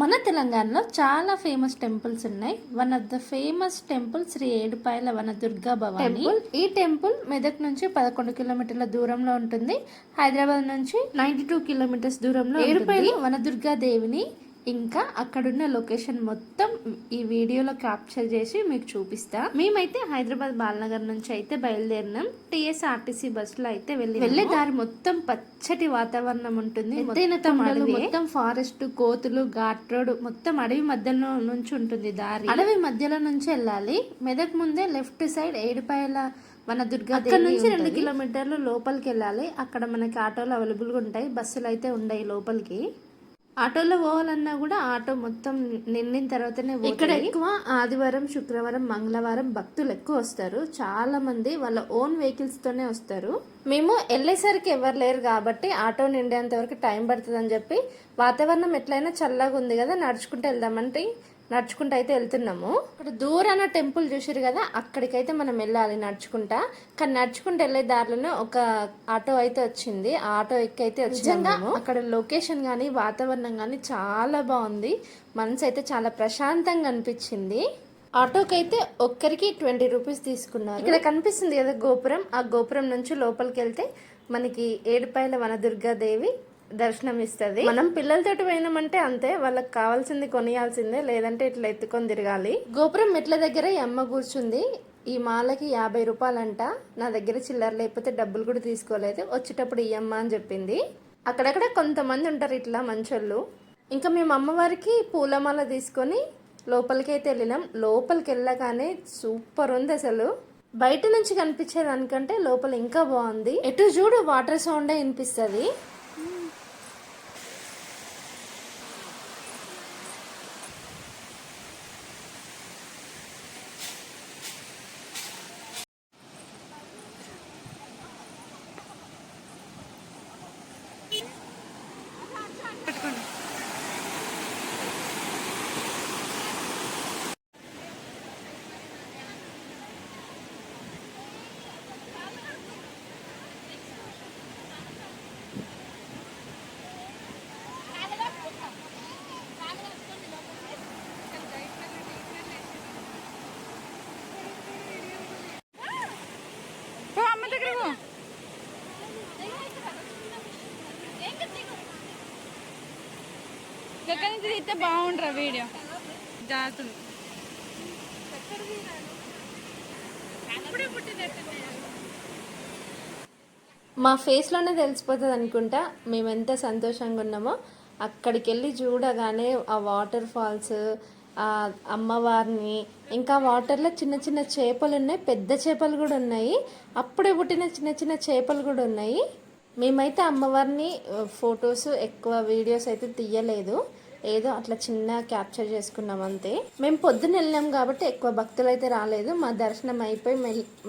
మన తెలంగాణలో చాలా ఫేమస్ టెంపుల్స్ ఉన్నాయి. One of the famous temple Shri Edupayala Vana Durga Bhavani ఈ టెంపుల్ మెదక్ నుంచి పదకొండు కిలోమీటర్ల దూరంలో ఉంటుంది. హైదరాబాద్ నుంచి నైన్టీ టూ కిలోమీటర్స్ దూరంలో ఏడుపాయల వన దుర్గా దేవిని ఇంకా అక్కడున్న లొకేషన్ మొత్తం ఈ వీడియోలో క్యాప్చర్ చేసి మీకు చూపిస్తా. మేమైతే హైదరాబాద్ బాలనగర్ నుంచి అయితే బయలుదేరినాం. టీఎస్ఆర్టీసీ బస్సులో అయితే వెళ్ళి వెళ్ళే దారి మొత్తం పచ్చటి వాతావరణం ఉంటుంది. మొత్తం ఫారెస్ట్ కోతులు ఘాట్ రోడ్ మొత్తం అడవి మధ్యలో నుంచి ఉంటుంది దారి. అడవి మధ్యలో నుంచి వెళ్ళాలి. మెదక్ ముందే లెఫ్ట్ సైడ్ ఏడుపాయల మన దుర్గా అక్కడ నుంచి రెండు కిలోమీటర్లు లోపలికి వెళ్ళాలి. అక్కడ మనకి ఆటోలు అవైలబుల్గా ఉంటాయి. బస్సులు అయితే ఉండయి లోపలికి. ఆటోలో పోవాలన్నా కూడా ఆటో మొత్తం నిండిన తర్వాతనే ఇక్కడ ఎక్కువ ఆదివారం శుక్రవారం మంగళవారం భక్తులు ఎక్కువ వస్తారు. చాలా మంది వాళ్ళ ఓన్ వెహికల్స్ తోనే వస్తారు. మేము వెళ్ళేసరికి ఎవరు లేరు కాబట్టి ఆటో నిండేంత వరకు టైం పడుతుందని చెప్పి వాతావరణం ఎట్లయినా చల్లగా ఉంది కదా నడుచుకుంటూ వెళ్దామంటే నడుచుకుంటూ అయితే వెళ్తున్నాము. ఇక్కడ దూరాన టెంపుల్ చూసారు కదా అక్కడికైతే మనం వెళ్ళాలి నడుచుకుంటా. కానీ నడుచుకుంటూ వెళ్ళే దారిలోనే ఒక ఆటో అయితే వచ్చింది. ఆ ఆటో ఎక్కి అయితే వచ్చింది అక్కడ లొకేషన్ కానీ వాతావరణం కానీ చాలా బాగుంది. మనసు అయితే చాలా ప్రశాంతంగా అనిపించింది. ఆటోకి అయితే ఒక్కరికి ట్వంటీ రూపీస్ తీసుకున్నారు. ఇక్కడ కనిపిస్తుంది కదా గోపురం. ఆ గోపురం నుంచి లోపలికి వెళ్తే మనకి ఏడుపాయల వనదుర్గాదేవి దర్శనం ఇస్తుంది మనం పిల్లలతోటి పోయినామంటే అంతే వాళ్ళకి కావాల్సింది కొనియాల్సిందే లేదంటే ఇట్లా ఎత్తుకొని తిరగాలి. గోపురం మెట్ల దగ్గర ఈ అమ్మ కూర్చుంది. ఈ మాలకి యాభై రూపాయలంట. నా దగ్గర చిల్లర లేకపోతే డబ్బులు కూడా తీసుకోలేదు. వచ్చేటప్పుడు ఈ అమ్మ అని చెప్పింది. అక్కడక్కడ కొంతమంది ఉంటారు ఇట్లా మంచోళ్ళు. ఇంకా మేము అమ్మవారికి పూలమాల తీసుకొని లోపలికి అయితే వెళ్ళినాం. లోపలికి వెళ్ళగానే సూపర్ ఉంది అసలు. బయట నుంచి కనిపించే దానికంటే లోపల ఇంకా బాగుంది. ఎటు చూడు వాటర్ సౌండే వినిపిస్తుంది పో అమ్మ దగ్గర పో దగ్గర నుంచి తీస్తే బాగుండ్రా వీడియో? జాగ్రత్త మా ఫేస్లోనే తెలిసిపోతుంది అనుకుంటా మేము ఎంత సంతోషంగా ఉన్నామో. అక్కడికి వెళ్ళి చూడగానే ఆ వాటర్ ఫాల్స్ ఆ అమ్మవారిని ఇంకా వాటర్లో చిన్న చిన్న చేపలు ఉన్నాయి పెద్ద చేపలు కూడా ఉన్నాయి. అప్పుడే పుట్టిన చిన్న చిన్న చేపలు కూడా ఉన్నాయి. మేమైతే అమ్మవారిని ఫొటోస్ ఎక్కువ వీడియోస్ అయితే తీయలేదు. ఏదో అట్లా చిన్న క్యాప్చర్ చేసుకున్నాం అంతే. మేము పొద్దున్న వెళ్ళినాం కాబట్టి ఎక్కువ భక్తులు అయితే రాలేదు. మా దర్శనం అయిపోయి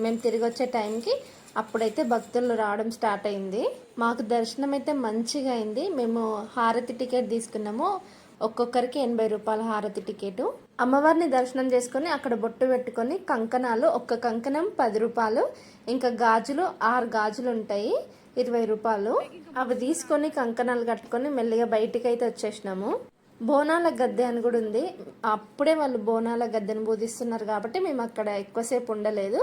మేము తిరిగి వచ్చే టైంకి అప్పుడైతే భక్తులు రావడం స్టార్ట్ అయింది. మాకు దర్శనం అయితే మంచిగా అయింది. మేము హారతి టికెట్ తీసుకున్నాము. ఒక్కొక్కరికి ఎనభై రూపాయల హారతి టికెట్. అమ్మవారిని దర్శనం చేసుకొని అక్కడ బొట్టు పెట్టుకొని కంకణాలు ఒక్క కంకణం పది రూపాయలు ఇంకా గాజులు ఆరు గాజులు ఉంటాయి ఇరవై రూపాయలు. అవి తీసుకొని కంకణాలు కట్టుకొని మెల్లిగా బయటికి అయితే వచ్చేసినాము. బోనాల గద్దె అని కూడా ఉంది. అప్పుడే వాళ్ళు బోనాల గద్దెను బోధిస్తున్నారు కాబట్టి మేము అక్కడ ఎక్కువసేపు ఉండలేదు.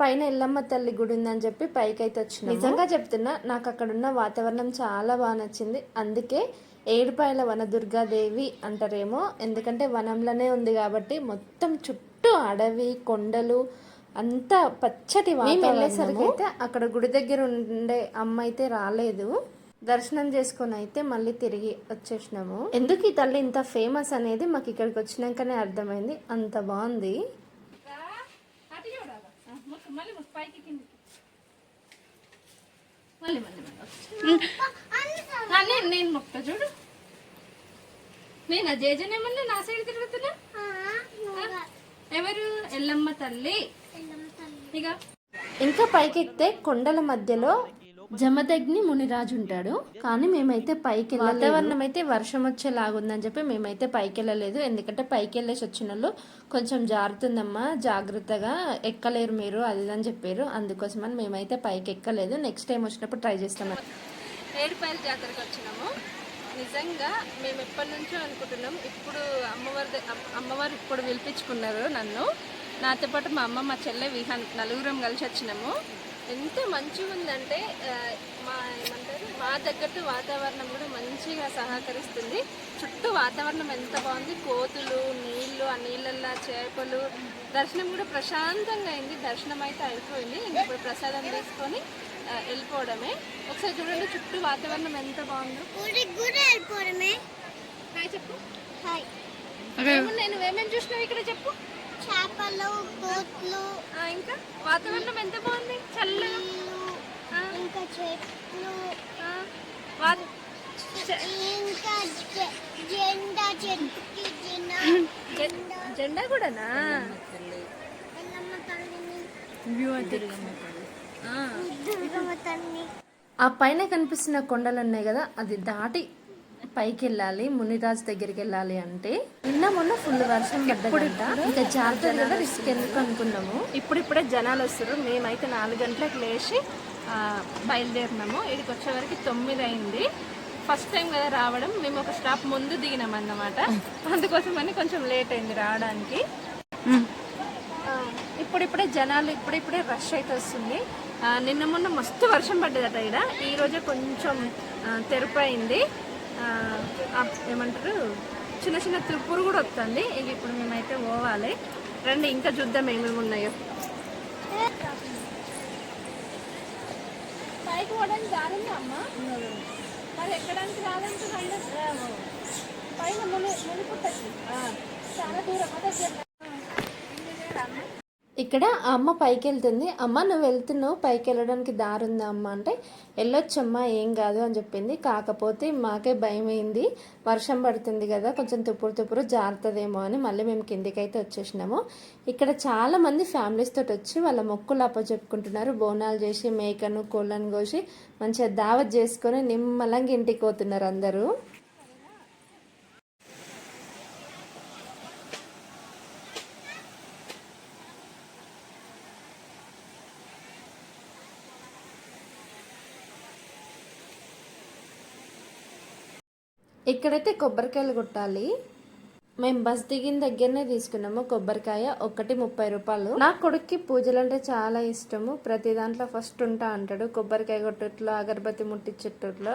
పైన ఎల్లమ్మ తల్లి గుడి ఉందని చెప్పి పైకి అయితే వచ్చినాం నిజంగా చెప్తున్నా నాకు అక్కడ ఉన్న వాతావరణం చాలా బాగా నచ్చింది. అందుకే ఏడుపాయల వన దుర్గాదేవి అంటారేమో. ఎందుకంటే వనంలోనే ఉంది కాబట్టి మొత్తం చుట్టూ అడవి కొండలు అంతా పచ్చటి మేము వెళ్ళేసరికి అయితే అక్కడ గుడి దగ్గర ఉండే అమ్మ అయితే రాలేదు. దర్శనం చేసుకొని అయితే మళ్ళీ తిరిగి వచ్చేసినాము ఎందుకు ఈ తల్లి ఇంత ఫేమస్ అనేది మాకు ఇక్కడికి వచ్చినాకనే అర్థమైంది అంత బాగుంది నేను మొక్క చూడు నేను జేజనేమన్నా నా సైడ్ తిరుగుతున్నా ఎవరు ఎల్లమ్మ తల్లి ఇక ఇంకా పైకెక్కితే కొండల మధ్యలో జమదగ్ని మునిరాజు ఉంటాడు కానీ మేమైతే పైకి వాతావరణం అయితే వర్షం వచ్చేలాగుందని చెప్పి మేమైతే పైకి వెళ్ళలేదు ఎందుకంటే పైకి వెళ్ళేసి వచ్చిన వాళ్ళు కొంచెం జారుతుందమ్మా జాగ్రత్తగా ఎక్కలేరు మీరు అది అని చెప్పారు. అందుకోసమని మేమైతే పైకి ఎక్కలేదు నెక్స్ట్ టైం వచ్చినప్పుడు ట్రై చేస్తాం. ఏడుపాయల జాతరకు వచ్చినాము నిజంగా మేము ఎప్పటి నుంచో అనుకుంటున్నాం. ఇప్పుడు అమ్మవారి అమ్మవారు ఇప్పుడు పిలిపించుకున్నారు నన్ను. నాతో పాటు మా అమ్మ మా చెల్లె విహాన్ నలుగురం కలిసి వచ్చినాము ఎంత మంచిగా ఉందంటే మా ఏమంటారు మా తగ్గట్టు వాతావరణం కూడా మంచిగా సహకరిస్తుంది. చుట్టూ వాతావరణం ఎంత బాగుంది. కోతులు నీళ్ళు ఆ నీళ్ళల్లో చేపలు. దర్శనం కూడా ప్రశాంతంగా అయింది. దర్శనం అయితే అయిపోయింది. ఇంక ఇప్పుడు ప్రసాదం తీసుకొని వెళ్ళిపోవడమే. ఒకసారి చూడండి చుట్టూ వాతావరణం ఎంత బాగుందో. చెప్పు. హాయ్. నేను ఏమేమి చూసినావు? ఇక్కడ చెప్పు. చేపలు కోట్లు ఇంకా? వాతావరణం ఎంత బాగుంది? చల్లగా? ఆ, ఇంకా చెట్లు. ఇంకా జెండా చెట్టుకి జెండా కూడానా? ఆ. పైన కనిపిస్తున్న కొండలు ఉన్నాయి కదా అది దాటి పైకి వెళ్ళాలి మునిరాజ్ దగ్గరికి వెళ్ళాలి అంటే. నిన్న మొన్న ఫుల్ వర్షం పడ్డదంట. ఇంకా జాగ్రత్త కదా రిస్క్ ఎందుకు అనుకున్నాము? ఇప్పుడిప్పుడే జనాలు వస్తారు మేమైతే నాలుగు గంటలకు లేచి ఆ, బయలుదేరినాము. ఇక్కడికి వచ్చే వరకు తొమ్మిది అయింది. ఫస్ట్ టైం కదా రావడం. మేము ఒక స్టాప్ ముందు దిగినాం అన్నమాట. అందుకోసమని కొంచెం లేట్ అయింది రావడానికి. ఇప్పుడిప్పుడే జనాలు ఇప్పుడిప్పుడే రష్ అయితే వస్తుంది. నిన్న మొన్న మస్తు వర్షం పడ్డదట ఇక్కడ ఈ రోజే కొంచెం ఆ, తెరుపు అయింది. ఆ, ఆ, ఏమంటారు? చిన్న చిన్న తుప్పురు కూడా వస్తుంది ఇవి ఇప్పుడు మేమైతే పోవాలి. రండి ఇంకా చూద్దాం ఏమేమి ఉన్నాయో. పైకి పోవడానికి దారి అమ్మ? మరి ఎక్కడానికి రాదంటున్నాను పైన ముని మునిపుట్టకి చాలా దూరం. అదే ఇక్కడ అమ్మ పైకి వెళ్తుంది అమ్మ నువ్వు వెళ్తున్నావు పైకి వెళ్ళడానికి దారి ఉందా అమ్మ? అంటే వెళ్ళొచ్చమ్మా ఏం కాదు అని చెప్పింది. కాకపోతే మాకే భయం అయింది వర్షం పడుతుంది కదా కొంచెం తుప్పుడు తుప్పురు జారుతుందేమో అని మళ్ళీ మేము కిందికి అయితే వచ్చేసినాము. ఇక్కడ చాలా మంది ఫ్యామిలీస్ తోటి వచ్చి వాళ్ళ మొక్కులు అప్పచెప్పుకుంటున్నారు. బోనాలు చేసి మేకను కోళ్ళను కోసి మంచిగా దావత్ చేసుకొని నిమ్మలంగా ఇంటికి పోతున్నారు అందరూ. ఇక్కడైతే కొబ్బరికాయలు కొట్టాలి. మేము బస్ దిగిన దగ్గరనే తీసుకున్నాము కొబ్బరికాయ ఒకటి ముప్పై రూపాయలు. నా కొడుక్కి పూజలు అంటే చాలా ఇష్టము. ప్రతి దాంట్లో ఫస్ట్ ఉంటా అంటాడు కొబ్బరికాయ కొట్టట్లో అగరబత్తి ముట్టించేటట్లో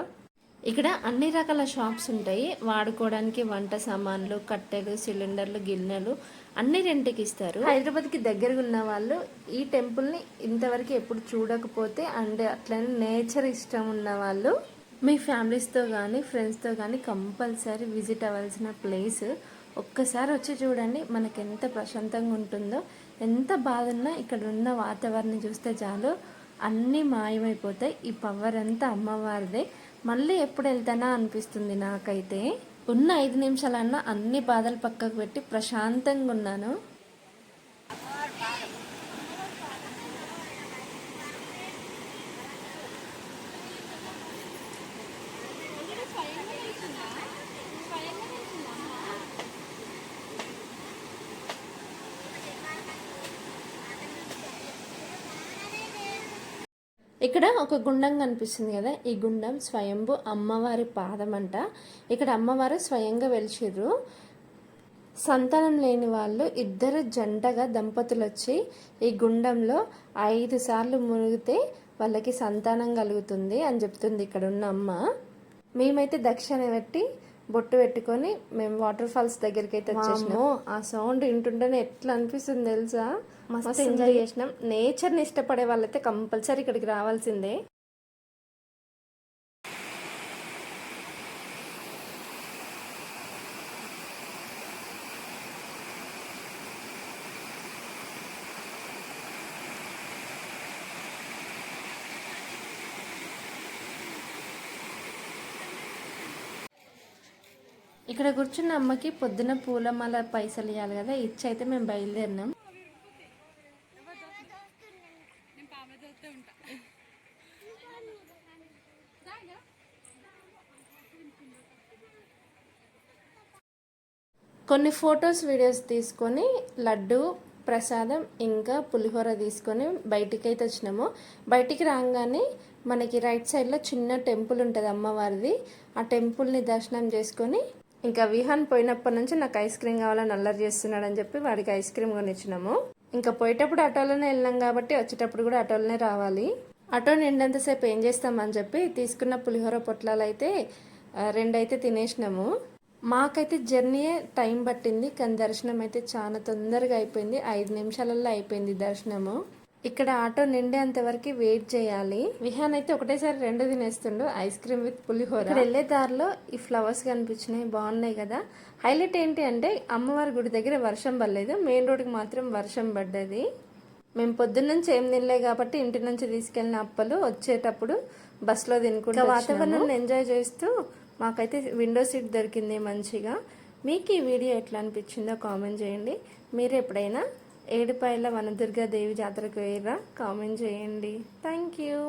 ఇక్కడ అన్ని రకాల షాప్స్ ఉంటాయి. వాడుకోవడానికి వంట సామాన్లు కట్టెలు సిలిండర్లు గిన్నెలు అన్ని రెంట్కి ఇస్తారు. హైదరాబాద్కి దగ్గరగా ఉన్న వాళ్ళు ఈ టెంపుల్ని ఇంతవరకు ఎప్పుడు చూడకపోతే అండ్ అట్లనే నేచర్ ఇష్టం ఉన్న వాళ్ళు మీ ఫ్యామిలీస్తో కానీ ఫ్రెండ్స్తో కానీ కంపల్సరీ విజిట్ అవ్వాల్సిన ప్లేస్. ఒక్కసారి వచ్చి చూడండి మనకి ఎంత ప్రశాంతంగా ఉంటుందో ఎంత బాధ ఉన్నా ఇక్కడ ఉన్న వాతావరణం చూస్తే చాలు. అన్నీ మాయమైపోతాయి. ఈ పవర్ అంతా అమ్మవారిదే. మళ్ళీ ఎప్పుడు వెళ్తానా అనిపిస్తుంది నాకైతే. ఉన్న ఐదు నిమిషాలన్నా అన్ని బాధలు పక్కకు పెట్టి ప్రశాంతంగా ఉన్నాను. ఇక్కడ ఒక గుండం కనిపిస్తుంది కదా ఈ గుండం స్వయంభు అమ్మవారి పాదం అంట ఇక్కడ అమ్మవారు స్వయంగా వెలిచిర్రు. సంతానం లేని వాళ్ళు ఇద్దరు జంటగా దంపతులు వచ్చి ఈ గుండంలో ఐదు సార్లు మునిగితే వాళ్ళకి సంతానం కలుగుతుంది అని చెప్తుంది ఇక్కడ ఉన్న అమ్మ. మేమైతే దక్షిణ పెట్టి బొట్టు పెట్టుకొని మేము వాటర్ ఫాల్స్ దగ్గరికి అయితే వచ్చేసినాము ఆ సౌండ్ వింటుంటేనే ఎట్లా అనిపిస్తుంది తెలుసా? మస్తు ఎంజాయ్ చేసినాం. నేచర్ని ఇష్టపడే వాళ్ళైతే కంపల్సరీ ఇక్కడికి రావాల్సిందే. ఇక్కడ కూర్చున్న అమ్మకి పొద్దున పూలమాల పైసలు ఇవ్వాలి కదా ఇచ్చి అయితే మేము బయలుదేరినాం. కొన్ని ఫొటోస్ వీడియోస్ తీసుకొని లడ్డు ప్రసాదం ఇంకా పులిహోర తీసుకొని బయటికి అయితే వచ్చినాము. బయటికి రాగానే మనకి రైట్ సైడ్లో చిన్న టెంపుల్ ఉంటుంది అమ్మవారిది. ఆ టెంపుల్ని దర్శనం చేసుకొని ఇంకా విహాన్ పోయినప్పటి నుంచి నాకు ఐస్ క్రీమ్ కావాలని అల్లరి చేస్తున్నాడు అని చెప్పి వాడికి ఐస్ క్రీమ్ కొనిచ్చినాము. ఇంకా పోయేటప్పుడు ఆటోలోనే వెళ్ళినాం కాబట్టి వచ్చేటప్పుడు కూడా ఆటోలోనే రావాలి. ఆటో నిండంతసేపు ఏం చేస్తామని చెప్పి తీసుకున్న పులిహోర పొట్లాలు అయితే రెండైతే తినేసినాము. మాకైతే జర్నీ టైం పట్టింది కానీ దర్శనం అయితే చాలా తొందరగా అయిపోయింది. ఐదు నిమిషాలలో అయిపోయింది దర్శనము. ఇక్కడ ఆటో నిండేంత వరకు వెయిట్ చేయాలి. విహాన్ అయితే ఒకటేసారి రెండు తినేస్తుండు ఐస్ క్రీమ్ విత్ పులిహోర. ఇక్కడ వెళ్ళే దారిలో ఈ ఫ్లవర్స్ కనిపించినాయి బాగున్నాయి కదా. హైలైట్ ఏంటి అంటే అమ్మవారి గుడి దగ్గర వర్షం పడలేదు మెయిన్ రోడ్కి మాత్రం వర్షం పడ్డది. మేము పొద్దున్న నుంచి ఏం తినలే కాబట్టి ఇంటి నుంచి తీసుకెళ్ళిన అప్పలు వచ్చేటప్పుడు బస్సులో తినుకుంటూ వాతావరణాన్ని ఎంజాయ్ చేస్తూ మాకైతే విండో సీట్ దొరికింది మంచిగా. మీకు ఈ వీడియో ఎట్లా అనిపించిందో కామెంట్ చేయండి. మీరు ఎప్పుడైనా ఏడుపాయల వనదుర్గా దేవి జాతరకు వేయరా కామెంట్ చేయండి. Thank you